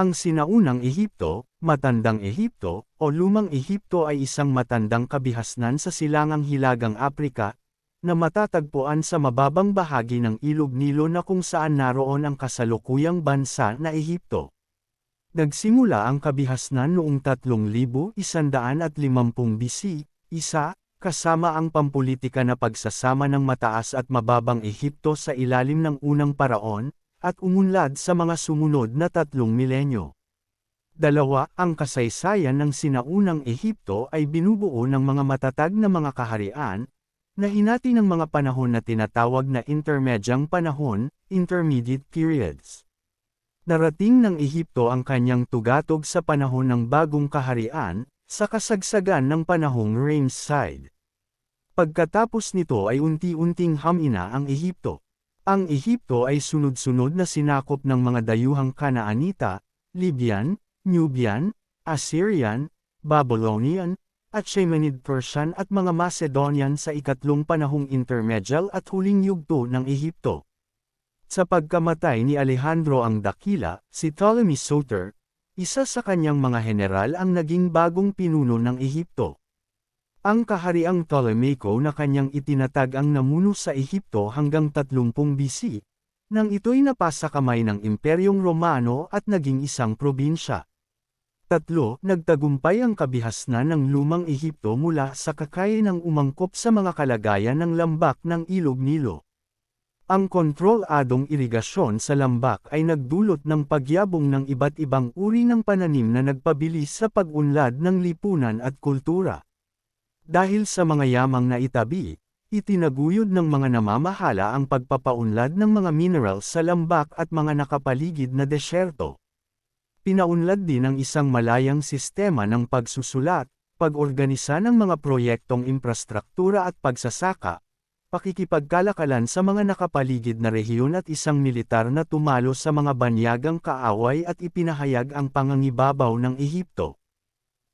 Ang sinaunang Ehipto, Matandang Ehipto, o Lumang Ehipto ay isang matandang kabihasnan sa silangang Hilagang Aprika, na matatagpuan sa mababang bahagi ng Ilog Nilo na kung saan naroon ang kasalukuyang bansa na Ehipto. Nagsimula ang kabihasnan noong 3150 BC, isa, kasama ang pampolitika na pagsasama ng mataas at mababang Ehipto sa ilalim ng unang paraon, at umunlad sa mga sumunod na tatlong milenyo. Dalawa, ang kasaysayan ng sinaunang Ehipto ay binubuo ng mga matatag na mga kaharian, na hinati ng mga panahon na tinatawag na intermedyang panahon, intermediate periods. Narating ng Ehipto ang kanyang tugatog sa panahon ng bagong kaharian, sa kasagsagan ng panahong Ramesside. Pagkatapos nito ay unti-unting hamina ang Ehipto. Ang Ehipto ay sunod-sunod na sinakop ng mga dayuhang Kanaanita, Libyan, Nubian, Assyrian, Babylonian, at Shemenid Persian at mga Macedonian sa ikatlong panahong intermedial at huling yugto ng Ehipto. Sa pagkamatay ni Alejandro ang Dakila, si Ptolemy Soter, isa sa kanyang mga general ang naging bagong pinuno ng Ehipto. Ang kahariang Ptolemaico na kanyang itinatag ang namuno sa Ehipto hanggang 30 BC, nang ito'y napasa kamay ng Imperyong Romano at naging isang probinsya. Tatlo, nagtagumpay ang kabihasnan ng lumang Ehipto mula sa kakaya ng umangkop sa mga kalagayan ng lambak ng Ilog Nilo. Ang kontroladong irigasyon sa lambak ay nagdulot ng pagyabong ng iba't ibang uri ng pananim na nagpabilis sa pag-unlad ng lipunan at kultura. Dahil sa mga yamang na itabi, itinaguyod ng mga namamahala ang pagpapaunlad ng mga minerals sa lambak at mga nakapaligid na desyerto. Pinaunlad din ang isang malayang sistema ng pagsusulat, pag-organisa ng mga proyektong infrastruktura at pagsasaka, pakikipagkalakalan sa mga nakapaligid na rehiyon at isang militar na tumalo sa mga banyagang kaaway at ipinahayag ang pangangibabaw ng Ehipto.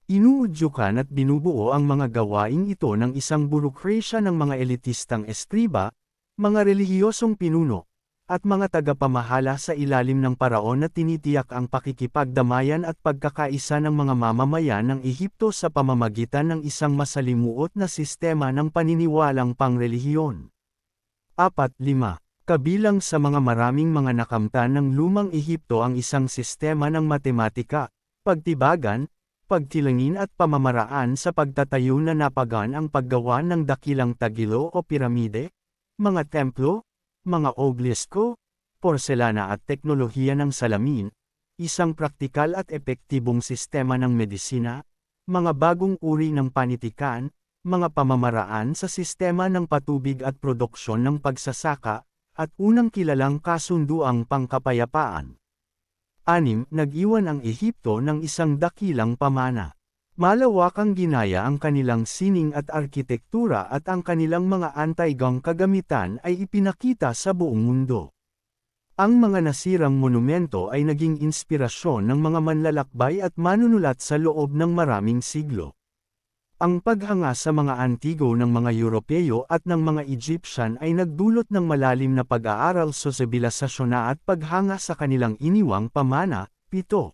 Inuudyukan at binubuo ang mga gawaing ito ng isang burokrasya ng mga elitistang estriba, mga relihiyosong pinuno, at mga tagapamahala sa ilalim ng paraon na tinitiyak ang pakikipagdamayan at pagkakaisa ng mga mamamayan ng Ehipto sa pamamagitan ng isang masalimuot na sistema ng paniniwalang pangrelihiyon. 4-5 Kabilang sa mga maraming mga nakamtan ng lumang Ehipto ang isang sistema ng matematika, pagtibagan, pagtilangin at pamamaraan sa pagtatayo na napagan ang paggawa ng dakilang tagilo o piramide, mga templo, mga obelisko, porselana at teknolohiya ng salamin, isang praktikal at epektibong sistema ng medisina, mga bagong uri ng panitikan, mga pamamaraan sa sistema ng patubig at produksyon ng pagsasaka, at unang kilalang kasunduang pangkapayapaan. Anim, nag-iwan ang Ehipto ng isang dakilang pamana. Malawakang ginaya ang kanilang sining at arkitektura at ang kanilang mga anti-gang kagamitan ay ipinakita sa buong mundo. Ang mga nasirang monumento ay naging inspirasyon ng mga manlalakbay at manunulat sa loob ng maraming siglo. Ang paghanga sa mga antigo ng mga Europeo at ng mga Egyptian ay nagdulot ng malalim na pag-aaral sa sibilisasyon at paghanga sa kanilang iniwang pamana. 7.